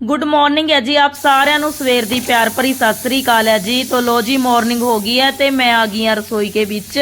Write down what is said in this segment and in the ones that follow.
Good morning ਹੈ ਜੀ ਆਪ ਸਾਰਿਆਂ ਨੂੰ, ਸਵੇਰ ਦੀ ਪਿਆਰ ਭਰੀ ਸਤਿ ਸ੍ਰੀ ਅਕਾਲ ਹੈ ਜੀ। ਤੋ ਲੋ ਜੀ ਮਾਰਨਿੰਗ ਹੋ ਗਈ ਹੈ ਤੇ ਮੈਂ ਆ ਗਈ ਹਾਂ ਰਸੋਈ ਕੇ ਵਿੱਚ।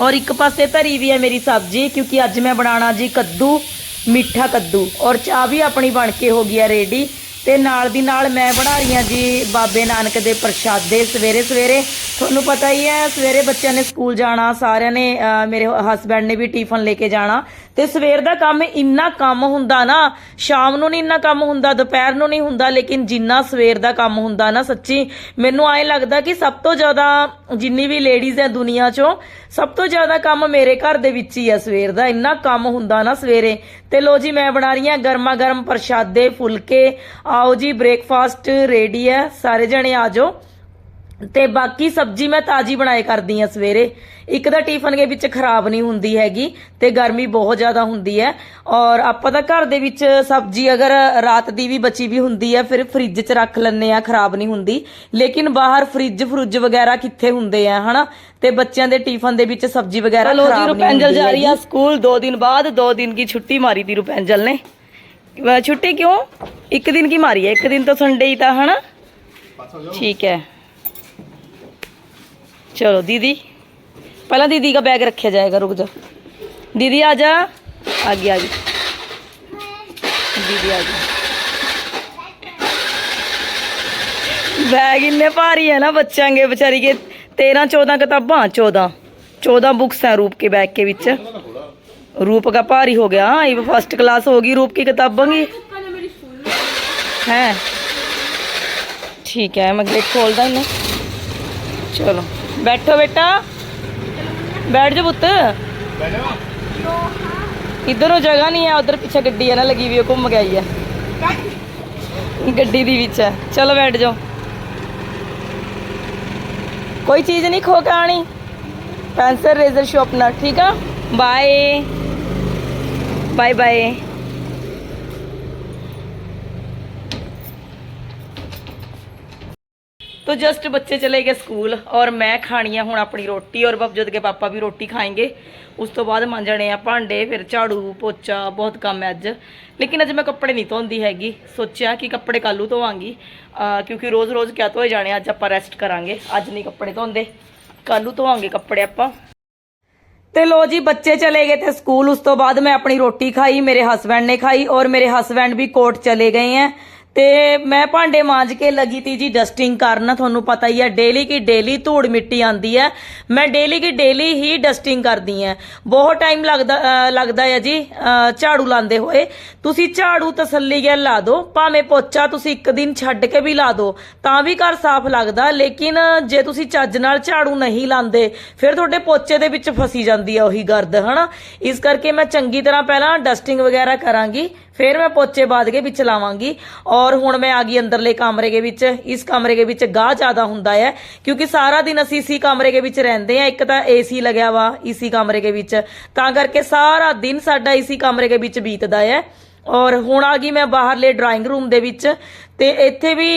ਔਰ ਇੱਕ ਪਾਸੇ ਧਰੀ ਵੀ ਹੈ ਮੇਰੀ ਸਬਜ਼ੀ, ਕਿਉਂਕਿ ਅੱਜ ਮੈਂ ਬਣਾਉਣਾ ਜੀ ਕੱਦੂ, ਮਿੱਠਾ ਕੱਦੂ। ਔਰ ਚਾਹ ਵੀ ਆਪਣੀ ਬਣ ਕੇ ਹੋ ਗਈ ਹੈ ਰੈਡੀ ਤੇ ਨਾਲ ਦੀ ਨਾਲ ਮੈਂ ਬਣਾ ਰਹੀ ਹਾਂ ਜੀ ਬਾਬੇ ਨਾਨਕ ਦੇ ਪ੍ਰਸ਼ਾਦੇ ਸਵੇਰੇ ਸਵੇਰੇ। ਤੁਹਾਨੂੰ ਪਤਾ ਹੀ ਹੈ, ਸਵੇਰੇ ਬੱਚਿਆਂ ਨੇ ਸਕੂਲ ਜਾਣਾ, ਸਾਰਿਆਂ ਨੇ ਮੇਰੇ ਹਸਬੰਡ ਨੇ ਵੀ ਟਿਫਨ ਲੈ ਕੇ ਜਾਣਾ। ਤੇ ਸਵੇਰ ਦਾ ਕੰਮ ਇੰਨਾ ਕੰਮ ਹੁੰਦਾ ਨਾ, ਸ਼ਾਮ ਨੂੰ ਨਹੀਂ ਇੰਨਾ ਕੰਮ ਹੁੰਦਾ, ਦੁਪਹਿਰ ਨੂੰ ਨਹੀਂ ਹੁੰਦਾ, ਲੇਕਿਨ ਜਿੰਨਾ ਸਵੇਰ ਦਾ ਕੰਮ ਹੁੰਦਾ ਨਾ ਸੱਚੀ, ਮੈਨੂੰ ਐਂ ਲੱਗਦਾ ਕਿ ਸਭ ਤੋਂ ਜ਼ਿਆਦਾ ਜਿੰਨੀ ਵੀ ਲੇਡੀਜ਼ ਹੈ ਦੁਨੀਆ 'ਚੋਂ, ਸਭ ਤੋਂ ਜ਼ਿਆਦਾ ਕੰਮ ਮੇਰੇ ਘਰ ਦੇ ਵਿੱਚ ਹੀ ਹੈ ਸਵੇਰ ਦਾ, ਇੰਨਾ ਕੰਮ ਹੁੰਦਾ ਨਾ ਸਵੇਰੇ। ਤੇ ਲੋ ਜੀ, ਮੈਂ ਬਣਾ ਰਹੀ ਹਾਂ ਗਰਮਾ ਗਰਮ ਪ੍ਰਸ਼ਾਦੇ, ਫੁਲਕੇ। ਆਓ ਜੀ ਬ੍ਰੇਕਫਾਸਟ ਰੈਡੀ ਹੈ, ਸਾਰੇ ਜਣੇ ਆ ਜਾਓ। ਤੇ ਬਾਕੀ ਸਬਜ਼ੀ ਮੈਂ ਤਾਜ਼ੀ ਬਣਾਏ ਕਰਦੀ ਆ ਸਵੇਰੇ। ਇੱਕ ਤਾਂ ਟਿਫਨ ਦੇ ਵਿੱਚ ਖਰਾਬ ਨਹੀਂ ਹੁੰਦੀ ਹੈਗੀ ਤੇ ਗਰਮੀ ਬਹੁਤ ਜ਼ਿਆਦਾ ਹੁੰਦੀ ਹੈ। ਔਰ ਆਪਾਂ ਤਾਂ ਘਰ ਦੇ ਵਿੱਚ ਸਬਜ਼ੀ ਅਗਰ ਰਾਤ ਦੀ ਵੀ ਬਚੀ ਵੀ ਹੁੰਦੀ ਹੈ ਫਿਰ ਫ੍ਰਿਜ 'ਚ ਰੱਖ ਲੈਂਦੇ ਆ ਖਰਾਬ ਨਹੀਂ ਹੁੰਦੀ। ਲੇਕਿਨ ਬਾਹਰ ਫ੍ਰਿਜ ਫਰੁੱਜ ਵਗੈਰਾ ਕਿੱਥੇ ਹੁੰਦੇ ਆ ਹਨਾ? ਤੇ ਬੱਚਿਆਂ ਦੇ ਟਿਫਨ ਦੇ ਵਿੱਚ ਸਬਜ਼ੀ ਵਗੈਰਾ ਖਰਾਬ ਨਹੀਂ ਹੁੰਦੀ ਰੁਪੈਂਜਲ ਜਾ ਰਹੀ ਆ ਸਕੂਲ 2 ਦਿਨ ਬਾਅਦ 2 ਦਿਨ ਦੀ ਛੁੱਟੀ ਮਾਰੀ ਦੀ ਰੁਪੈਂਜਲ ਨੇ। ਛੁੱਟੀ ਕਿਉਂ? ਇੱਕ ਦਿਨ ਕੀ ਮਾਰੀ ਹੈ? ਇੱਕ ਦਿਨ ਤੋਂ ਸੰਡੇ ਹੀ ਤਾਂ ਹਨਾ? ਠੀਕ ਹੈ। चलो, दीदी। पहला दीदी का बैग रखा जाएगा, रुक जा। दीदी, आ जा। आगे आगे। दीदी, आ जा। बैग इन्ने भारी है ना बच्चों के बेचारी के तेरह, चौदह किताबा, चौदह। चौदह बुक्स हैं रूप के बैग के बीच रूप का भारी हो गया। हाँ ये फ़र्स्ट क्लास होगी रूप की किताबों की। हैं। ठीक है, मैं गेट खोल दा इन्हें। चलो। ਬੈਠੋ ਬੇਟਾ। ਬੈਠ ਜਾ ਪੁੱਤ। ਇਧਰ ਉਹ ਜਗ੍ਹਾ ਨਹੀਂ ਆ ਉਧਰ ਪਿੱਛੇ ਗੱਡੀ ਆ ਨਾ ਲੱਗੀ ਵੀ ਉਹ ਘੁੰਮ ਗਈ ਆ। ਗੱਡੀ ਦੀ ਵਿੱਚ ਹੈ ਚਲੋ ਬੈਠ ਜਾਓ ਕੋਈ ਚੀਜ਼ ਨਹੀਂ ਖੋ ਕੇ ਆਣੀ ਪੈਂਸਰ ਰੇਜ਼ਰ ਨਾਲ ਠੀਕ ਆ? ਬਾਏ। ਬਾਏ ਬਾਏ तो ਜਸਟ ਬੱਚੇ ਚਲੇ ਗਏ ਸਕੂਲ ਔਰ ਮੈਂ ਖਾਣੀ है ਹੁਣ ਆਪਣੀ ਰੋਟੀ ਔਰ बबजोत के पापा भी रोटी खाएंगे ਉਸ ਤੋਂ ਬਾਅਦ ਮਾਂਜਣੇ ਆ ਭਾਂਡੇ, ਫਿਰ ਝਾੜੂ, ਪੋਚਾ, ਬਹੁਤ ਕੰਮ ਹੈ ਅੱਜ। ਲੇਕਿਨ ਅੱਜ ਮੈਂ ਕੱਪੜੇ ਨਹੀਂ ਧੋਂਦੀ ਹੈਗੀ। ਸੋਚਿਆ ਕਿ ਕੱਪੜੇ ਕੱਲੂ ਧੋਵਾਂਗੀ। ਕਿਉਂਕਿ ਰੋਜ਼-ਰੋਜ਼ ਕਿਆ ਧੋਏ ਜਾਣੇ ਅੱਜ ਆਪਾਂ ਰੈਸਟ ਕਰਾਂਗੇ। ਅੱਜ ਨਹੀਂ ਕੱਪੜੇ ਧੋਂਦੇ। ਕੱਲੂ ਧੋਵਾਂਗੇ ਕੱਪੜੇ ਆਪਾਂ। ਤੇ ਲੋ ਜੀ, ਬੱਚੇ ਚਲੇ ਗਏ ਤੇ ਸਕੂਲ। ਉਸ ਤੋਂ ਬਾਅਦ ਮੈਂ ਆਪਣੀ ਰੋਟੀ ਖਾਈ, ਮੇਰੇ ਹਸਬੰਡ ਨੇ ਖਾਈ ਔਰ ਮੇਰੇ ਹਸਬੰਡ ਵੀ ਕੋਟ ਚਲੇ ਗਏ ਐ। ਤੇ ਮੈਂ ਭਾਂਡੇ ਮਾਂਜ ਕੇ ਲੱਗੀ ਤੀ ਜੀ ਡਸਟਿੰਗ ਕਰਨ, ਤੁਹਾਨੂੰ ਪਤਾ ਹੀ ਹੈ ਡੇਲੀ ਕੀ ਡੇਲੀ ਧੂੜ ਮਿੱਟੀ ਆਂਦੀ ਹੈ। ਮੈਂ ਡੇਲੀ ਕੀ ਡੇਲੀ ਹੀ ਡਸਟਿੰਗ ਕਰਦੀ ਹਾਂ। ਬਹੁਤ ਟਾਈਮ ਲੱਗਦਾ ਲੱਗਦਾ ਹੈ ਜੀ ਝਾੜੂ ਲਾਉਂਦੇ ਹੋਏ। ਤੁਸੀਂ ਝਾੜੂ ਤਸੱਲੀ ਨਾਲ ਲਾ ਦਿਓ ਭਾਵੇਂ ਪੋਚਾ ਤੁਸੀਂ ਇੱਕ ਦਿਨ ਛੱਡ ਕੇ ਵੀ ਲਾ ਦਿਓ ਤਾਂ ਵੀ ਘਰ ਸਾਫ਼ ਲੱਗਦਾ, ਲੇਕਿਨ ਜੇ ਤੁਸੀਂ ਚੱਜ ਨਾਲ ਝਾੜੂ ਨਹੀਂ ਲਾਉਂਦੇ ਫਿਰ ਤੁਹਾਡੇ ਪੋਚੇ ਦੇ ਵਿੱਚ ਫਸੀ ਜਾਂਦੀ ਆ ਉਹੀ ਗਰਦ, ਹਨਾ? ਇਸ ਕਰਕੇ ਮੈਂ ਚੰਗੀ ਤਰ੍ਹਾਂ ਪਹਿਲਾਂ ਡਸਟਿੰਗ ਵਗੈਰਾ ਕਰਾਂਗੀ, ਫਿਰ ਮੈਂ ਪੋਚੇ ਬਾਅਦ ਕੇ ਵਿੱਚ ਲਾਵਾਂਗੀ। ਔਰ ਹੁਣ ਮੈਂ ਆ ਗਈ ਅੰਦਰਲੇ ਕਮਰੇ ਦੇ ਵਿੱਚ। ਇਸ ਕਮਰੇ ਦੇ ਵਿੱਚ ਗਾਹ ਜ਼ਿਆਦਾ ਹੁੰਦਾ ਹੈ, ਕਿਉਂਕਿ ਸਾਰਾ ਦਿਨ ਅਸੀਂ ਇਸੀ ਕਮਰੇ ਦੇ ਵਿੱਚ ਰਹਿੰਦੇ ਆ ਇੱਕ ਤਾਂ ਏਸੀ ਲੱਗਿਆ ਵਾ ਇਸੀ ਕਮਰੇ ਦੇ ਵਿੱਚ। ਤਾਂ ਕਰਕੇ ਸਾਰਾ ਦਿਨ ਸਾਡਾ ਇਸੀ ਕਮਰੇ ਦੇ ਵਿੱਚ ਬੀਤਦਾ ਹੈ। ਔਰ ਹੁਣ ਆ ਗਈ ਮੈਂ ਬਾਹਰਲੇ ਡਰਾਇੰਗ ਰੂਮ ਦੇ ਵਿੱਚ ਤੇ ਇੱਥੇ ਵੀ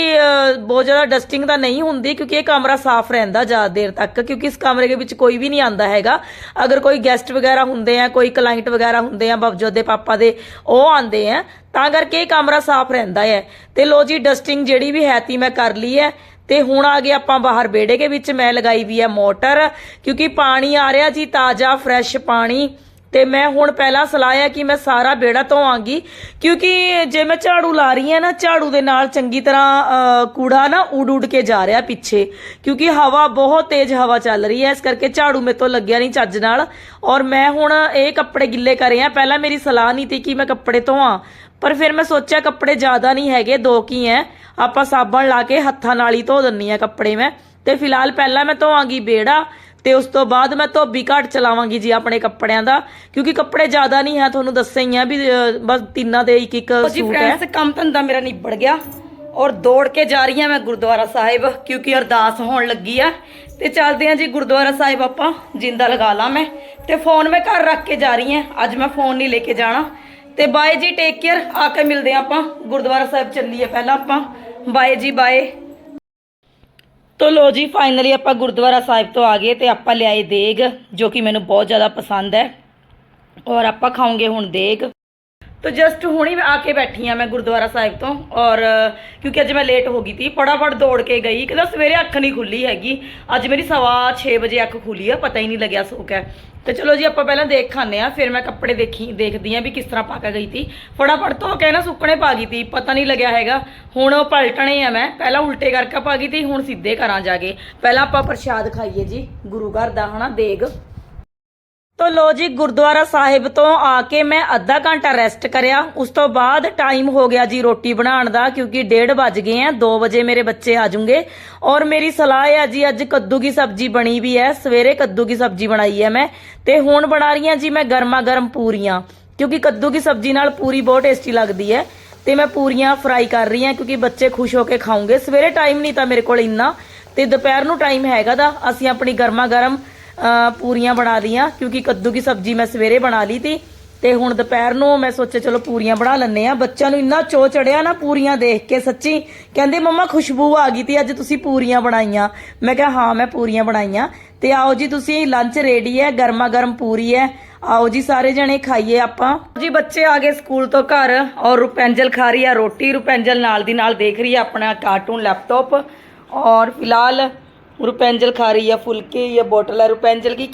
ਬਹੁਤ ਜ਼ਿਆਦਾ ਡਸਟਿੰਗ ਤਾਂ ਨਹੀਂ ਹੁੰਦੀ ਕਿਉਂਕਿ ਇਹ ਕਮਰਾ ਸਾਫ਼ ਰਹਿੰਦਾ ਜ਼ਿਆਦਾ ਦੇਰ ਤੱਕ, ਕਿਉਂਕਿ ਇਸ ਕਮਰੇ ਦੇ ਵਿੱਚ ਕੋਈ ਵੀ ਨਹੀਂ ਆਂਦਾ ਹੈਗਾ। ਅਗਰ ਕੋਈ ਗੈਸਟ ਵਗੈਰਾ ਹੁੰਦੇ ਆ, ਕੋਈ ਕਲਾਇੰਟ ਵਗੈਰਾ ਹੁੰਦੇ ਆ ਬਬਜੋਤ ਦੇ ਪਾਪਾ ਦੇ, ਉਹ ਆਂਦੇ ਆ, ਤਾਂ ਕਰਕੇ ਇਹ ਕਮਰਾ ਸਾਫ਼ ਰਹਿੰਦਾ ਹੈ। ਤੇ ਲੋ ਜੀ ਡਸਟਿੰਗ ਜਿਹੜੀ ਵੀ ਹੈ ਤੀ ਮੈਂ ਕਰ ਲਈ ਹੈ। ਤੇ ਹੁਣ ਆ ਗਏ ਆਪਾਂ ਬਾਹਰ ਵਿਹੜੇ ਦੇ ਵਿੱਚ, ਮੈਂ ਲਗਾਈ ਵੀ ਹੈ ਮੋਟਰ, ਕਿਉਂਕਿ ਪਾਣੀ ਆ ਰਿਹਾ ਜੀ, ਤਾਜ਼ਾ ਫਰੈਸ਼ ਪਾਣੀ। ਤੇ ਮੈਂ ਹੁਣ ਪਹਿਲਾਂ ਸਲਾਹ ਹੈ ਕਿ ਮੈਂ ਸਾਰਾ ਬੇੜਾ ਧੋਵਾਂਗੀ, ਕਿਉਂਕਿ ਜੇ ਮੈਂ ਝਾੜੂ ਲਾ ਰਹੀ ਹਾਂ ਨਾ, ਝਾੜੂ ਦੇ ਨਾਲ ਚੰਗੀ ਤਰ੍ਹਾਂ ਕੂੜਾ ਨਾ ਉਡ ਉਡ ਕੇ ਜਾ ਰਿਹਾ ਪਿੱਛੇ, ਕਿਉਂਕਿ ਹਵਾ ਬਹੁਤ ਤੇਜ਼ ਹਵਾ ਚੱਲ ਰਹੀ ਹੈ, ਇਸ ਕਰਕੇ ਝਾੜੂ ਮੇਰੇ ਤੋਂ ਲੱਗਿਆ ਨਹੀਂ ਚੱਜ ਨਾਲ। ਔਰ ਮੈਂ ਹੁਣ ਇਹ ਕੱਪੜੇ ਗਿੱਲੇ ਕਰੇ ਆ। ਪਹਿਲਾਂ ਮੇਰੀ ਸਲਾਹ ਨਹੀਂ ਸੀ ਕਿ ਮੈਂ ਕੱਪੜੇ ਧੋਵਾਂ, ਪਰ ਫਿਰ ਮੈਂ ਸੋਚਿਆ ਕੱਪੜੇ ਜ਼ਿਆਦਾ ਨਹੀਂ ਹੈਗੇ, ਦੋ ਕੀ ਐ ਆਪਾਂ ਸਾਬਣ ਲਾ ਕੇ ਹੱਥਾਂ ਨਾਲ ਹੀ ਧੋ ਦਿੰਨੀ ਆ ਕੱਪੜੇ ਮੈਂ। ਤੇ ਫਿਲਹਾਲ ਪਹਿਲਾਂ ਮੈਂ ਧੋਵਾਂਗੀ ਬੇੜਾ ਤੇ ਉਸ ਤੋਂ ਬਾਅਦ ਮੈਂ ਧੋਬੀ ਘੱਟ ਚਲਾਵਾਂਗੀ ਜੀ ਆਪਣੇ ਕੱਪੜਿਆਂ ਦਾ ਕਿਉਂਕਿ ਕੱਪੜੇ ਜ਼ਿਆਦਾ ਨਹੀਂ ਹੈ ਤੁਹਾਨੂੰ ਦੱਸਿਆ ਹੀ ਆ ਵੀ ਬਸ ਤਿੰਨਾਂ ਦੇ ਇੱਕ ਇੱਕ ਜੀ ਸੂਟ ਹੈ। ਫਰੈਂਡਸ ਕੰਮ ਧੰਦਾ ਮੇਰਾ ਨਿਬੜ ਗਿਆ ਔਰ ਦੌੜ ਕੇ ਜਾ ਰਹੀ ਹਾਂ ਮੈਂ ਗੁਰਦੁਆਰਾ ਸਾਹਿਬ ਕਿਉਂਕਿ ਅਰਦਾਸ ਹੋਣ ਲੱਗੀ ਆ। ਤੇ ਚੱਲਦੇ ਹਾਂ ਜੀ ਗੁਰਦੁਆਰਾ ਸਾਹਿਬ ਆਪਾਂ ਜਿੰਦਾ ਲਗਾ ਲਾਂ ਮੈਂ। ਤੇ ਫੋਨ ਮੈਂ ਘਰ ਰੱਖ ਕੇ ਜਾ ਰਹੀ ਹਾਂ ਅੱਜ ਮੈਂ ਫੋਨ ਨਹੀਂ ਲੈ ਕੇ ਜਾਣਾ। ਤੇ ਬਾਏ ਜੀ ਟੇਕ ਕੇਅਰ ਆ ਕੇ ਮਿਲਦੇ ਹਾਂ ਆਪਾਂ। ਗੁਰਦੁਆਰਾ ਸਾਹਿਬ ਚੱਲੀਏ ਪਹਿਲਾਂ ਆਪਾਂ। ਬਾਏ ਜੀ ਬਾਏ। ਤੋ ਲੋ ਜੀ ਫਾਈਨਲੀ ਆਪਾਂ ਗੁਰਦੁਆਰਾ ਸਾਹਿਬ ਤੋਂ ਆ ਗਏ ਤੇ ਆਪਾਂ ਲਿਆਏ ਦੇਗ, ਜੋ ਕਿ ਮੈਨੂੰ ਬਹੁਤ ਜ਼ਿਆਦਾ ਪਸੰਦ ਹੈ। ਔਰ ਆਪਾਂ ਖਾਉਂਗੇ ਹੁਣ ਦੇਗ। तो जस्ट ਹੁਣੀ ਆ ਕੇ ਬੈਠੀ ਆ ਮੈਂ ਗੁਰਦੁਆਰਾ ਸਾਹਿਬ ਤੋਂ ਔਰ ਕਿਉਂਕਿ ਅੱਜ ਮੈਂ ਲੇਟ ਹੋ ਗਈ ਤੀ ਫਟਾਫਟ ਦੌੜ ਕੇ ਗਈ ਕਿਉਂਕਿ ਸਵੇਰੇ ਅੱਖ ਨਹੀਂ ਖੁੱਲੀ ਹੈਗੀ ਅੱਜ ਮੇਰੀ ਸਵਾ 6 ਵਜੇ ਅੱਖ ਖੁੱਲੀ ਆ ਪਤਾ ਹੀ ਨਹੀਂ ਲੱਗਿਆ ਸੋ ਕੇ ਤੇ ਚਲੋ ਜੀ ਆਪਾਂ ਪਹਿਲਾਂ ਦੇਖ ਖਾਂਦੇ ਆ ਫਿਰ ਮੈਂ ਕੱਪੜੇ ਦੇਖੀ ਦੇਖਦੀ ਆ ਵੀ ਕਿਸ ਤਰ੍ਹਾਂ ਪਾ ਕੇ ਗਈ ਤੀ ਫਟਾਫਟ ਧੋ ਕੇ ਨਾ ਸੁੱਕਣੇ ਪਾ ਗਈ ਤੀ ਪਤਾ ਨਹੀਂ ਲੱਗਿਆ ਹੈਗਾ ਹੁਣ ਉਹ ਪਲਟਣੇ ਆ ਮੈਂ ਪਹਿਲਾਂ ਉਲਟੇ ਕਰਕੇ ਪਾ ਗਈ ਤੀ ਹੁਣ ਸਿੱਧੇ ਕਰਾਂ ਜਾ ਕੇ ਪਹਿਲਾਂ ਆਪਾਂ ਪ੍ਰਸ਼ਾਦ ਖਾਈਏ ਜੀ ਗੁਰੂ ਘਰ ਦਾ ਹਨਾ ਦੇਗ ਤੋ ਲੋ ਜੀ, ਗੁਰਦੁਆਰਾ ਸਾਹਿਬ ਤੋਂ ਆ ਕੇ ਮੈਂ ਅੱਧਾ ਘੰਟਾ ਰੈਸਟ ਕਰਿਆ। ਉਸ ਤੋਂ ਬਾਅਦ ਟਾਈਮ ਹੋ ਗਿਆ ਜੀ ਰੋਟੀ ਬਣਾਉਣ ਦਾ, ਕਿਉਂਕਿ 1:30 ਵੱਜ ਗਏ ਆ 2 ਵਜੇ ਮੇਰੇ ਬੱਚੇ ਆ ਜਾਣਗੇ ਔਰ ਮੇਰੀ ਸਲਾਹ ਹੈ ਜੀ, ਅੱਜ ਕੱਦੂ ਦੀ ਸਬਜ਼ੀ ਬਣੀ ਵੀ ਹੈ, ਸਵੇਰੇ ਕੱਦੂ ਦੀ ਸਬਜ਼ੀ ਬਣਾਈ ਹੈ ਮੈਂ। ਤੇ ਹੁਣ ਬਣਾ ਰਹੀ ਹਾਂ ਜੀ ਮੈਂ ਗਰਮਾ ਗਰਮ ਪੂਰੀਆਂ, ਕਿਉਂਕਿ ਕੱਦੂ ਦੀ ਸਬਜ਼ੀ ਨਾਲ ਪੂਰੀ ਬਹੁਤ ਟੇਸਟੀ ਲੱਗਦੀ ਹੈ। ਤੇ ਮੈਂ ਪੂਰੀਆਂ ਫਰਾਈ ਕਰ ਰਹੀ ਹਾਂ, ਕਿਉਂਕਿ ਬੱਚੇ ਖੁਸ਼ ਹੋ ਕੇ ਖਾਉਂਗੇ ਸਵੇਰੇ ਟਾਈਮ ਨਹੀਂ ਤਾਂ ਮੇਰੇ ਕੋਲ ਇੰਨਾ, ਤੇ ਦੁਪਹਿਰ ਨੂੰ ਟਾਈਮ ਹੈਗਾ ਦਾ, ਅਸੀਂ ਆਪਣੀ ਗਰਮਾ ਗਰਮ ਪੂਰੀਆਂ ਬਣਾ ਲੀਆਂ ਕਿਉਂਕਿ ਕੱਦੂ ਦੀ ਸਬਜ਼ੀ ਮੈਂ ਸਵੇਰੇ ਬਣਾ ਲਈ ਤੀ ਤੇ ਹੁਣ ਦੁਪਹਿਰ ਨੂੰ ਮੈਂ ਸੋਚਿਆ ਚਲੋ ਪੂਰੀਆਂ ਬਣਾ ਲੈਣੇ ਆ ਬੱਚਿਆਂ ਨੂੰ ਇੰਨਾ ਚੋ ਚੜਿਆ ਨਾ ਪੂਰੀਆਂ ਦੇਖ ਕੇ ਸੱਚੀ, ਕਹਿੰਦੇ ਮੰਮਾ ਖੁਸ਼ਬੂ ਆ ਗਈ ਤੀ, ਅੱਜ ਤੁਸੀਂ ਪੂਰੀਆਂ ਬਣਾਈਆਂ। ਮੈਂ ਕਿਹਾ, ਹਾਂ, ਮੈਂ ਪੂਰੀਆਂ ਬਣਾਈਆਂ। ਤੇ ਆਓ ਜੀ ਤੁਸੀਂ ਲੰਚ ਰੈਡੀ ਹੈ ਗਰਮਾ ਗਰਮ ਪੂਰੀ ਹੈ। ਆਓ ਜੀ, ਸਾਰੇ ਜਣੇ ਖਾਈਏ ਆਪਾਂ। ਜੀ, ਬੱਚੇ ਆ ਗਏ ਸਕੂਲ ਤੋਂ ਘਰ ਔਰ ਰੁਪੈਂਜਲ ਖਾ ਰਹੀ ਆ ਰੋਟੀ। ਰੁਪੈਂਜਲ ਨਾਲ ਦੀ ਨਾਲ ਦੇਖ ਰਹੀ ਆ ਆਪਣਾ ਕਾਰਟੂਨ ਲੈਪਟਾਪ ਔਰ ਫਿਲਹਾਲ रुपेंजल खा रही है फुलके ये बोतल है रुपेंजल की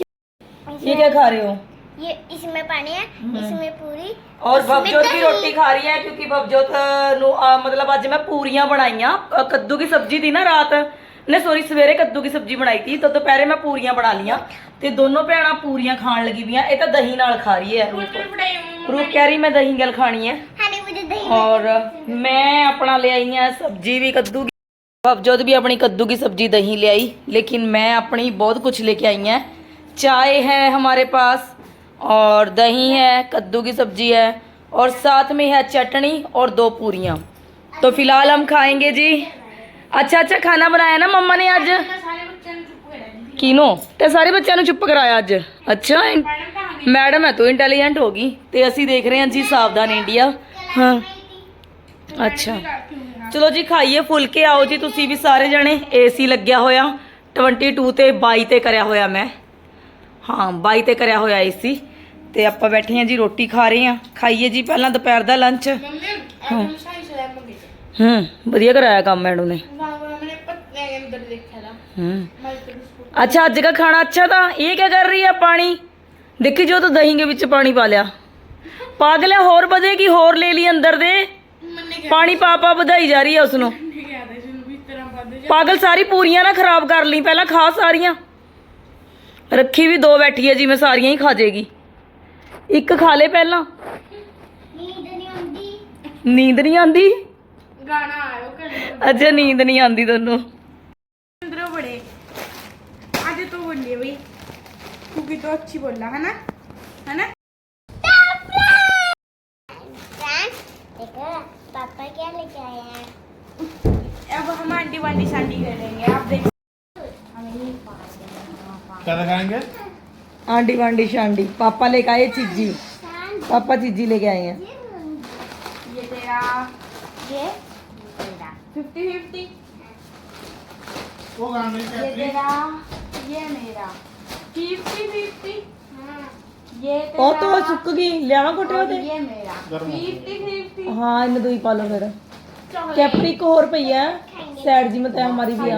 ये क्या खा रहे हो ये इसमें पानी है इसमें पूरी ਔਰ इसमें ਬਬਜੋਤ ਵੀ दही। ਰੋਟੀ ਖਾ ਰਹੀ ਹੈ ਕਿਉਂਕਿ ਬਬਜੋਤ ਨੂੰ ਅਹ, ਮਤਲਬ ਅੱਜ ਮੈਂ ਪੂਰੀਆਂ ਬਣਾਈਆਂ ਅਹ, ਕੱਦੂ ਦੀ ਸਬਜ਼ੀ ਦੀ ਨਾ ਰਾਤ ਨੇ ਸੋਰੀ ਸਵੇਰੇ ਕੱਦੂ ਦੀ ਸਬਜ਼ੀ ਬਣਾਈ ਸੀ ਤਾਂ ਦੁਪਹਿਰੇ ਮੈਂ ਪੂਰੀਆਂ ਬਣਾ ਲੀਆਂ ਤੇ ਦੋਨੋਂ ਭੈਣਾਂ ਪੂਰੀਆਂ ਖਾਣ ਲੱਗੀ ਪਈਆਂ ਇਹ ਤਾਂ ਦਹੀਂ ਨਾਲ ਖਾ ਰਹੀ ਹੈ ਰੂਪ ਰੂਪ ਕਹਿ ਰਹੀ ਮੈਂ ਦਹੀਂ ਨਾਲ ਖਾਣੀ ਹੈ हाँ नहीं मुझे दही ਔਰ ਮੈਂ ਆਪਣਾ ਲੈ ਆਈ ਹਾਂ ਸਬਜ਼ੀ ਵੀ ਕੱਦੂ की बबजोत भी अपनी कद्दू की सब्जी दही ले आई लेकिन मैं अपनी बहुत कुछ लेके आई हैं चाय है हमारे पास और दही है कद्दू की सब्जी है और साथ में है चटनी और दो पूरियाँ तो फिलहाल हम खाएंगे जी अच्छा अच्छा खाना बनाया ना मम्मा ने आज ਕਿਨੋ ਤੇ ਸਾਰੇ ਬੱਚਿਆਂ ਨੂੰ ਚੁੱਪ ਕਰਾਇਆ ਅੱਜ ਅੱਛਾ ਮੈਡਮ ਹੈ ਤੂੰ ਇੰਟੈਲੀਜੈਂਟ ਹੋ ਗਈ ਤੇ ਅਸੀਂ ਦੇਖ ਰਹੇ ਹਾਂ ਜੀ ਸਾਵਧਾਨ ਇੰਡੀਆ ਹਾਂ ਅੱਛਾ ਚਲੋ ਜੀ ਖਾਈਏ ਫੁਲਕੇ ਆਓ ਜੀ ਤੁਸੀਂ ਵੀ ਸਾਰੇ ਜਣੇ ਏਸੀ ਲੱਗਿਆ ਹੋਇਆ 22 ਤੇ 22 ਤੇ ਕਰਿਆ ਹੋਇਆ ਮੈਂ ਹਾਂ 22 ਤੇ ਕਰਿਆ ਹੋਇਆ ਏਸੀ ਤੇ ਆਪਾਂ ਬੈਠੇ ਹਾਂ ਜੀ ਰੋਟੀ ਖਾ ਰਹੇ ਹਾਂ ਖਾਈਏ ਜੀ ਪਹਿਲਾਂ ਦੁਪਹਿਰ ਦਾ ਲੰਚ ਹਾਂ ਹੂੰ ਵਧੀਆ ਕਰਾਇਆ ਕੰਮ ਮੈਡਮ ਨੇ ਹੂੰ अच्छा आज का खाना अच्छा था ये क्या कर रही है पानी देखी जो तो दही के ਵਿੱਚ ਪਾਣੀ ਪਾ ਲਿਆ ਪਾਗਲ ਹੈ ਹੋਰ ਵਧੇਗੀ ਹੋਰ ਲੈ ਲਈ ਅੰਦਰ ਦੇ ਪਾਣੀ ਪਾ ਪਾ ਵਧਾਈ ਜਾ ਰਹੀ ਹੈ ਉਸ ਨੂੰ ਪਾਗਲ ਸਾਰੀ ਪੂਰੀਆਂ ਨਾ ਖਰਾਬ ਕਰ ਲਈ ਪਹਿਲਾਂ ਖਾ ਸਾਰੀਆਂ। ਰੱਖੀ ਵੀ ਦੋ ਬੈਠੀ ਹੈ ਜਿਵੇਂ ਸਾਰੀਆਂ ਹੀ ਖਾ ਜੇਗੀ ਇੱਕ ਖਾ ਲੈ ਪਹਿਲਾਂ। ਨੀਂਦ ਨਹੀਂ ਆਉਂਦੀ। ਨੀਂਦ ਨਹੀਂ ਆਉਂਦੀ? ਗਾਣਾ ਆਇਓ ਘਰੇ ਅੱਜ ਤੋਂ ਤੋ ਅੱਛੀ ਬੋਲਾ ਹੈ ਨਾ ਹੈ ਨਾ पापा क्या लेके आए हैं? अब हम आंटी वांटी शांटी करेंगे आप देख क्या दिखाएँगे? आंटी वांडी शांडी। पापा लेके आए चीजी पापा चीजी लेके आए हैं। ये तेरा। ये? Fifty fifty. वो गाने ये तेरा। ये मेरा। Fifty fifty. ये ਉਹ तेरा ਤਾਂ ਸੁੱਕ ਗਈ ਲਿਆਵਾਂ ਕੋਟੇ और ਉਹਦੇ ये मेरा गर्म हो फिफ्टी फिफ्टी ਹਾਂ ਇਹਨੂੰ ਦੋਈ ਪਾ ਲਓ ਫਿਰ कैप्री को और पई है साइड जी में तो हमारी भी है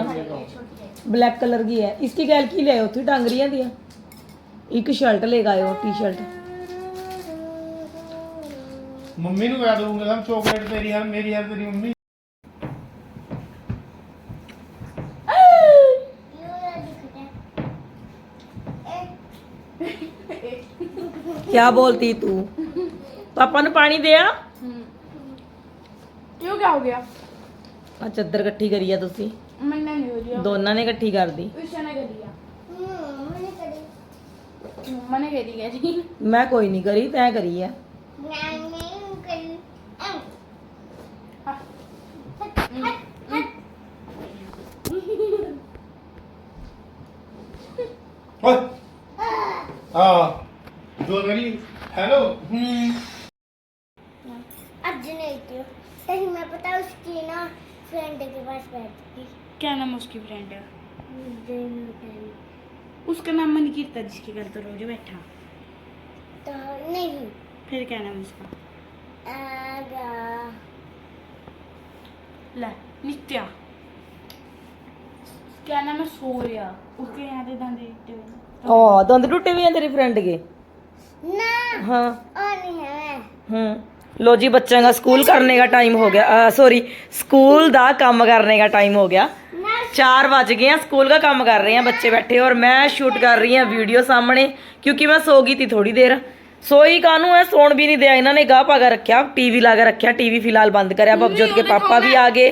ब्लैक कलर की है इसकी गैल की ले उठी टांगरियां दी एक शर्ट ले गए हो टी शर्ट मम्मी ਨੂੰ ਕਹਿ ਦੂੰਗਾ ਹਮ ਚੋਕਲੇਟ ਤੇਰੀ ਹੈ ਮੇਰੀ ਹੈ ਤੇਰੀ ਮੰਮੀ क्या बोलती तू पापा ने पानी दिया क्यों क्या हो गया ਆ ਚੱਦਰ ਇਕੱਠੀ ਕਰੀ ਆ ਤੁਸੀਂ मैंने नहीं हो रही ਦੋਨਾਂ ਨੇ ਇਕੱਠੀ ਕਰਦੀ उसने कर दिया हम्म, मैंने करी मम्मा ने कर दिया जी ਮੈਂ ਕੋਈ ਨਹੀਂ ਕਰੀ ਤੈਂ ਕਰੀ ਆ उसकी फ्रेंड हम्म। उसका नाम मन जिसके घर तो रोज बैठा। तो नहीं। फिर क्या नाम उसका? ला नित्या। क्या नाम है? सूर्या। उसके यहाँ पे दंद टूटे हुए। ओ दंद टूटे हुए हैं तेरी फ्रेंड के? ना। हाँ। और नहीं है। हम्म। लो जी बच्चों का स्कूल करने का टाइम हो गया। सॉरी स्कूल काम करने का टाइम हो गया। चार बज गए हैं स्कूल का काम कर रहे हैं बच्चे बैठे और मैं शूट कर रही हूँ वीडियो सामने क्योंकि मैं सो गई थी थोड़ी देर सोई कानू है सोन भी नहीं दिया इन्होंने गाह पागा रखा टीवी लगा रखा टीवी फिलहाल बंद कराया बबजोत के पापा भी आ गए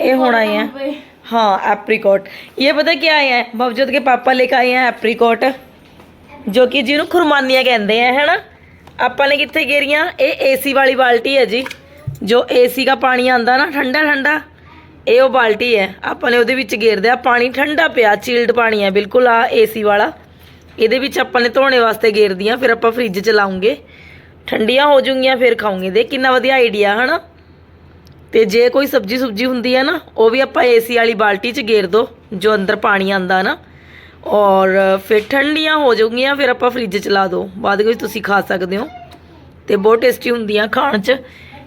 ये होना ही है हाँ एप्रीकोट ये पता क्या आए हैं बबजोत के पापा लेकर आए हैं एप्रीकोट ਜੋ ਕਿ ਜਿਹਨੂੰ ਖੁਰਮਾਨੀਆਂ ਕਹਿੰਦੇ ਆ ਹੈਨਾ ਆਪਾਂ ਨੇ ਕਿੱਥੇ ਗੇਰੀਆਂ ਇਹ ਏਸੀ ਵਾਲੀ ਬਾਲਟੀ ਹੈ ਜੀ ਜੋ ਏਸੀ ਦਾ ਪਾਣੀ ਆਂਦਾ ਨਾ ਠੰਡਾ ਠੰਡਾ ਇਹ ਉਹ ਬਾਲਟੀ ਹੈ, ਆਪਾਂ ਨੇ ਉਹਦੇ ਵਿੱਚ ਗੇਰਦੇ ਆ, ਪਾਣੀ ਠੰਡਾ ਪਿਆ ਚੀਲਡ ਪਾਣੀ ਹੈ, ਬਿਲਕੁਲ ਆ ਏਸੀ ਵਾਲਾ। ਇਹਦੇ ਵਿੱਚ ਆਪਾਂ ਨੇ ਧੋਣੇ ਵਾਸਤੇ ਗੇਰਦੀਆਂ, ਫਿਰ ਆਪਾਂ ਫ੍ਰਿਜ ਚ ਲਾਉਂਗੇ। ਠੰਡੀਆਂ ਹੋ ਜੂਗੀਆਂ ਫਿਰ ਖਾਉਂਗੇ ਦੇ ਕਿੰਨਾ ਵਧੀਆ ਆਈਡੀਆ ਹਨਾ? ਤੇ ਜੇ ਕੋਈ ਸਬਜੀ ਸੁਬਜੀ ਹੁੰਦੀ ਹੈ ਨਾ, ਉਹ ਵੀ ਆਪਾਂ ਏਸੀ ਵਾਲੀ ਬਾਲਟੀ 'ਚ ਗੇਰ ਦੋ, ਜੋ ਅੰਦਰ ਪਾਣੀ ਆਂਦਾ ਨਾ ਔਰ ਫਿਰ ਠੰਡੀਆਂ ਹੋ ਜਾਊਗੀਆਂ, ਫਿਰ ਆਪਾਂ ਫ੍ਰਿਜ 'ਚ ਲਾ ਦੋ। ਬਾਅਦ ਵਿੱਚ ਤੁਸੀਂ ਖਾ ਸਕਦੇ ਹੋ। ਤੇ ਬਹੁਤ ਟੇਸਟੀ ਹੁੰਦੀਆਂ ਖਾਣ 'ਚ।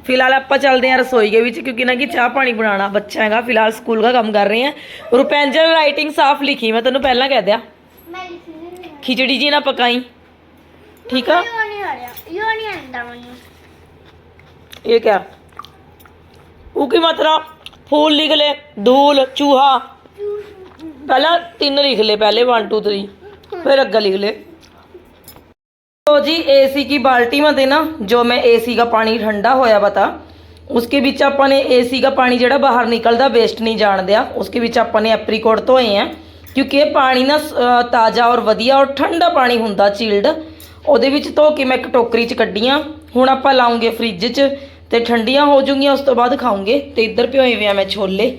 ਫਿਲਹਾਲ ਆਪਾਂ ਚੱਲਦੇ ਹਾਂ ਰਸੋਈ ਦੇ ਵਿੱਚ ਕਿਉਂਕਿ ਨਾ ਕਿ ਚਾਹ ਪਾਣੀ ਬਣਾਉਣਾ ਬੱਚਾ ਹੈਗਾ ਫਿਲਹਾਲ ਸਕੂਲ ਦਾ ਕੰਮ ਕਰ ਰਹੇ ਹਾਂ। ਰੁਪੈਂਜਲ ਰਾਈਟਿੰਗ ਸਾਫ਼ ਲਿਖੀ ਮੈਂ ਤੈਨੂੰ ਪਹਿਲਾਂ ਕਹਿ ਦਿਆ। ਖਿਚੜੀ ਜੀ ਨਾ ਪਕਾਈ। ਠੀਕ ਆ? ਇਹ ਕਿਆ? ਉਹ ਕੀ ਮਾਤਰਾ ਫੂਲ ਲਿਖ ਲੈ ਧੂਲ ਚੂਹਾ। ਪਹਿਲਾਂ ਤਿੰਨ ਲਿਖ ਲੈ ਪਹਿਲੇ 1 2 3 ਫਿਰ ਅੱਗੇ ਲਿਖ ਲੈ तो जी एसी की बाल्टी में देना जो मैं एसी का पानी ठंडा होया बता उसके बीच ਆਪਾਂ ਨੇ ਏਸੀ ਦਾ ਪਾਣੀ ਜਿਹੜਾ ਬਾਹਰ ਨਿਕਲਦਾ ਵੇਸਟ ਨਹੀਂ ਜਾਣ ਦਿਆ ਉਸਕੇ ਵਿੱਚ ਆਪਾਂ ਨੇ ਐਪਰੀਕੋਟ ਧੋਏ ਆ ਕਿਉਂਕਿ ਇਹ ਪਾਣੀ ਨਾ ਅ, ਤਾਜ਼ਾ ਔਰ ਵਧੀਆ ਔਰ ਠੰਡਾ ਪਾਣੀ ਹੁੰਦਾ ਚਿਲਡ ਉਹਦੇ ਵਿੱਚ ਧੋ ਕੇ ਮੈਂ ਇੱਕ ਟੋਕਰੀ 'ਚ ਕੱਢੀਆਂ ਹੁਣ ਆਪਾਂ ਲਾਉਂਗੇ ਫ੍ਰਿਜ 'ਚ ਤੇ ਠੰਡੀਆਂ ਹੋ ਜੂਗੀਆਂ ਉਸ ਤੋਂ ਬਾਅਦ ਖਾਉਂਗੇ ਤੇ ਇੱਧਰ ਭਿਓਏ ਵੇ ਆ ਮੈਂ ਛੋਲੇ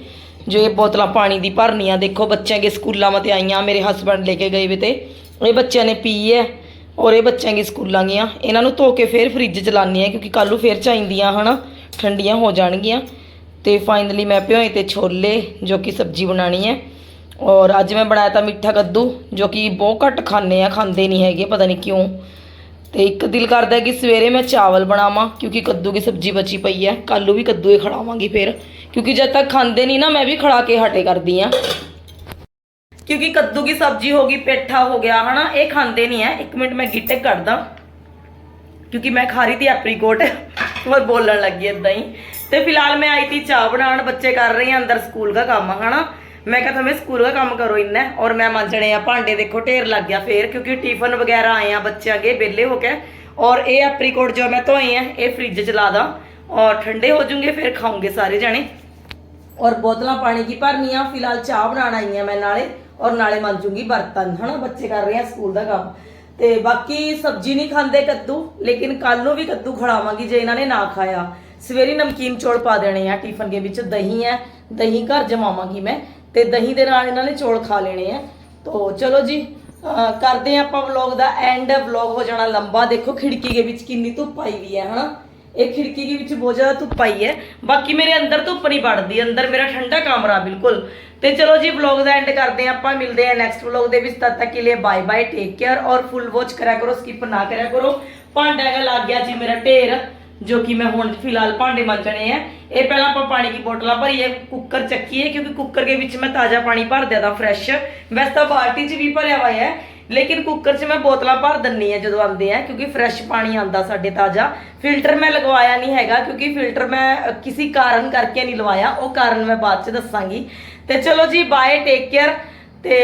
ਜੋ ਇਹ ਬੋਤਲਾਂ ਪਾਣੀ ਦੀ ਭਰਨੀਆਂ ਦੇਖੋ ਬੱਚਿਆਂ ਦੇ ਸਕੂਲਾਂ ਮਤੇ ਆਈਆਂ ਮੇਰੇ ਹਸਬੰਡ ਲੈ ਕੇ ਗਏ ਵੇ ਤੇ ਇਹ ਬੱਚਿਆਂ ਨੇ ਪੀ ਹੈ ਔਰ ਇਹ ਬੱਚਿਆਂ ਦੇ ਸਕੂਲਾਂ ਗਈਆਂ ਇਹਨਾਂ ਨੂੰ ਧੋ ਕੇ ਫਿਰ ਫ੍ਰਿਜ 'ਚ ਲਾਉਂਦੇ ਆ ਕਿਉਂਕਿ ਕੱਲ੍ਹ ਨੂੰ ਫਿਰ ਚਾਹੀਦੀਆਂ, ਹਨਾ? ਠੰਡੀਆਂ ਹੋ ਜਾਣਗੀਆਂ। ਤੇ ਫਾਈਨਲੀ ਮੈਂ ਭਿਓਏ ਤੇ ਛੋਲੇ, ਜੋ ਕਿ ਸਬਜ਼ੀ ਬਣਾਣੀ ਹੈ। ਔਰ ਅੱਜ ਮੈਂ ਬਣਾਇਆ ਤਾਂ ਮਿੱਠਾ ਕੱਦੂ, ਜੋ ਕਿ ਬਹੁਤ ਘੱਟ ਖਾਂਦੇ ਆ, ਖਾਂਦੇ ਨਹੀਂ ਹੈਗੇ, ਪਤਾ ਨਹੀਂ ਕਿਉਂ। ਤੇ ਇੱਕ ਦਿਲ ਕਰਦਾ ਕਿ ਸਵੇਰੇ ਮੈਂ ਚਾਵਲ ਬਣਾਵਾਂ, ਕਿਉਂਕਿ ਕੱਦੂ ਦੀ ਸਬਜ਼ੀ ਬਚੀ ਪਈ ਹੈ। ਕੱਲੂ ਵੀ ਕੱਦੂ ਹੀ ਖੜਾਵਾਂਗੀ ਫਿਰ। ਕਿਉਂਕਿ ਜਦ ਤੱਕ ਖਾਂਦੇ ਨਹੀਂ ਨਾ, ਮੈਂ ਵੀ ਖੜਾ ਕੇ ਹਟੇ ਕਰਦੀ ਆ ਕਿਉਂਕਿ ਕੱਦੂ ਦੀ ਸਬਜ਼ੀ ਹੋ ਗਈ, ਪੇਠਾ ਹੋ ਗਿਆ, ਹਨਾ, ਇਹ ਖਾਂਦੇ ਨਹੀਂ ਹੈ ਇੱਕ ਮਿੰਟ ਮੈਂ ਗਿੱਟੇ ਕੱਢਦਾ, ਕਿਉਂਕਿ ਮੈਂ ਖਾ ਰਹੀ ਤੀ ਐਪਰੀਕੋਟ ਔਰ ਬੋਲਣ ਲੱਗੀ ਇਦਾਂ ਹੀ। ਤੇ ਫਿਲਹਾਲ ਮੈਂ ਆਈ ਤੀ ਚਾਹ ਬਣਾਉਣ, ਬੱਚੇ ਕਰ ਰਹੇ ਆ ਅੰਦਰ ਸਕੂਲ ਦਾ ਕੰਮ, ਹਨਾ। ਮੈਂ ਕਿਹਾ ਤੁਮੇ ਸਕੂਲ ਦਾ ਕੰਮ ਕਰੋ ਇੰਨਾ ਔਰ ਮੈਂ ਮਾਂਜਣੇ ਆ, ਭਾਂਡੇ ਦੇਖੋ, ਢੇਰ ਲੱਗ ਗਿਆ ਫੇਰ, ਕਿਉਂਕਿ ਟਿਫਨ ਵਗੈਰਾ ਆਏ ਆ ਬੱਚਿਆਂ ਕੇ ਵਿਹਲੇ ਹੋ ਕੇ। ਔਰ ਇਹ ਐਪਰੀਕੋਟ ਜੋ ਮੈਂ ਧੋਏ ਆ ਇਹ ਫ੍ਰਿਜ ਚ ਲਾ ਦਾਂ। ਔਰ ਠੰਡੇ ਹੋ ਜੂਗੇ, ਫਿਰ ਖਾਉਂਗੇ ਸਾਰੇ ਜਾਣੇ। ਔਰ ਬੋਤਲਾਂ ਪਾਣੀ ਦੀ ਭਰਨੀਆਂ, ਫਿਲਹਾਲ ਚਾਹ ਬਣਾਉਣ ਆਈ ਆ ਮੈਂ ਨਾਲੇ। ਔਰ ਨਾਲੇ ਮੰਜੂਗੀ ਬਰਤਨ, ਹਨਾ? ਬੱਚੇ ਕਰ ਰਹੇ ਆ ਸਕੂਲ ਦਾ ਕੰਮ। ਤੇ ਬਾਕੀ ਸਬਜ਼ੀ ਨਹੀਂ ਖਾਂਦੇ ਕੱਦੂ, ਲੇਕਿਨ ਕੱਲ ਨੂੰ ਵੀ ਕੱਦੂ ਖੜਾਵਾਂਗੀ ਜੇ ਇਹਨਾਂ ਨੇ ਨਾ ਖਾਇਆ। ਸਵੇਰੇ ਨਮਕੀਨ ਚੌਲ ਪਾ ਦੇਣੇ ਆ, ਟਿਫਨ ਦੇ ਵਿੱਚ ਦਹੀਂ ਹੈ, ਦਹੀਂ ਘਰ ਜਮਾਵਾਂਗੀ ਮੈਂ, ਤੇ ਦਹੀਂ ਦੇ ਨਾਲ ਇਹਨਾਂ ਨੇ ਚੌਲ ਖਾ ਲੈਣੇ ਆ। ਤੋ ਚਲੋ ਜੀ, ਅਹ ਕਰਦੇ ਆ ਆਪਾਂ ਵਲੌਗ ਦਾ ਐਂਡ ਵਲੌਗ ਹੋ ਜਾਣਾ ਲੰਬਾ। ਦੇਖੋ ਖਿੜਕੀ ਦੇ ਵਿੱਚ ਕਿੰਨੀ ਧੁੱਪ ਆਈ ਵੀ ਹੈ, ਹਨਾ? ਇਹ ਖਿੜਕੀ ਦੇ ਵਿੱਚ ਬਹੁਤ ਜ਼ਿਆਦਾ ਧੁੱਪ ਆਈ ਹੈ। ਬਾਕੀ ਮੇਰੇ ਅੰਦਰ ਧੁੱਪ ਨਹੀਂ ਵੜਦੀ, ਅੰਦਰ ਮੇਰਾ ਠੰਡਾ ਕਮਰਾ ਬਿਲਕੁਲ। ਤੇ ਚਲੋ ਜੀ ਵਲੌਗ ਦਾ ਐਂਡ ਕਰਦੇ ਹਾਂ ਆਪਾਂ, ਮਿਲਦੇ ਹਾਂ ਨੈਕਸਟ ਵਲੌਗ ਦੇ ਵਿੱਚ। ਤਦ ਤੱਕ ਕੇ ਲਈ ਬਾਏ ਬਾਏ ਟੇਕ ਕੇਅਰ ਔਰ ਫੁੱਲ ਵਾਚ ਕਰਿਆ ਕਰੋ ਸਕਿਪ ਨਾ ਕਰਿਆ ਕਰੋ। ਭਾਂਡਾ ਹੈਗਾ ਲੱਗ ਗਿਆ ਜੀ ਮੇਰਾ ਢੇਰ, ਜੋ ਕਿ ਮੈਂ ਹੁਣ ਫਿਲਹਾਲ ਭਾਂਡੇ ਮਾਂਜਣੇ ਆ। ਇਹ ਪਹਿਲਾਂ ਆਪਾਂ ਪਾਣੀ ਦੀ ਬੋਟਲਾਂ ਭਰੀਏ ਕੁੱਕਰ ਚੱਕੀਏ, ਕਿਉਂਕਿ ਕੁੱਕਰ ਦੇ ਵਿੱਚ ਮੈਂ ਤਾਜ਼ਾ ਪਾਣੀ ਭਰ ਦਿਆ ਦਾ ਫਰੈਸ਼ ਵੈਸੇ ਤਾਂ ਬਾਲਟੀ 'ਚ ਵੀ ਭਰਿਆ ਹੋਇਆ ਹੈ। ਲੇਕਿਨ ਕੁੱਕਰ 'ਚ ਮੈਂ ਬੋਤਲਾਂ ਭਰ ਦਿੰਨੀ ਆ ਜਦੋਂ ਆਉਂਦੇ ਆ, ਕਿਉਂਕਿ ਫਰੈਸ਼ ਪਾਣੀ ਆਂਦਾ ਸਾਡੇ ਤਾਜ਼ਾ। ਫਿਲਟਰ ਮੈਂ ਲਗਵਾਇਆ ਨਹੀਂ ਹੈਗਾ, ਕਿਉਂਕਿ ਫਿਲਟਰ ਮੈਂ ਕਿਸੇ ਕਾਰਨ ਕਰਕੇ ਨਹੀਂ ਲਵਾਇਆ। ਉਹ ਕਾਰਨ ਮੈਂ ਬਾਅਦ 'ਚ ਦੱਸਾਂਗੀ। ਤੇ ਚਲੋ ਜੀ ਬਾਏ ਟੇਕ ਕੇਅਰ ਤੇ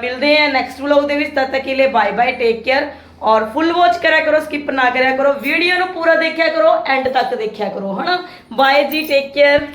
ਮਿਲਦੇ ਆ ਨੈਕਸਟ ਵਲੌਗ ਦੇ ਵਿੱਚ, ਤਦ ਤੱਕ ਲਈ ਬਾਏ ਬਾਏ ਟੇਕ ਕੇਅਰ ਔਰ ਫੁੱਲ ਵਾਚ ਕਰਿਆ ਕਰੋ ਸਕਿਪ ਨਾ ਕਰਿਆ ਕਰੋ। ਵੀਡੀਓ ਨੂੰ ਪੂਰਾ ਦੇਖਿਆ ਕਰੋ ਐਂਡ ਤੱਕ ਦੇਖਿਆ ਕਰੋ, ਹਨਾ? ਬਾਏ ਜੀ ਟੇਕ ਕੇਅਰ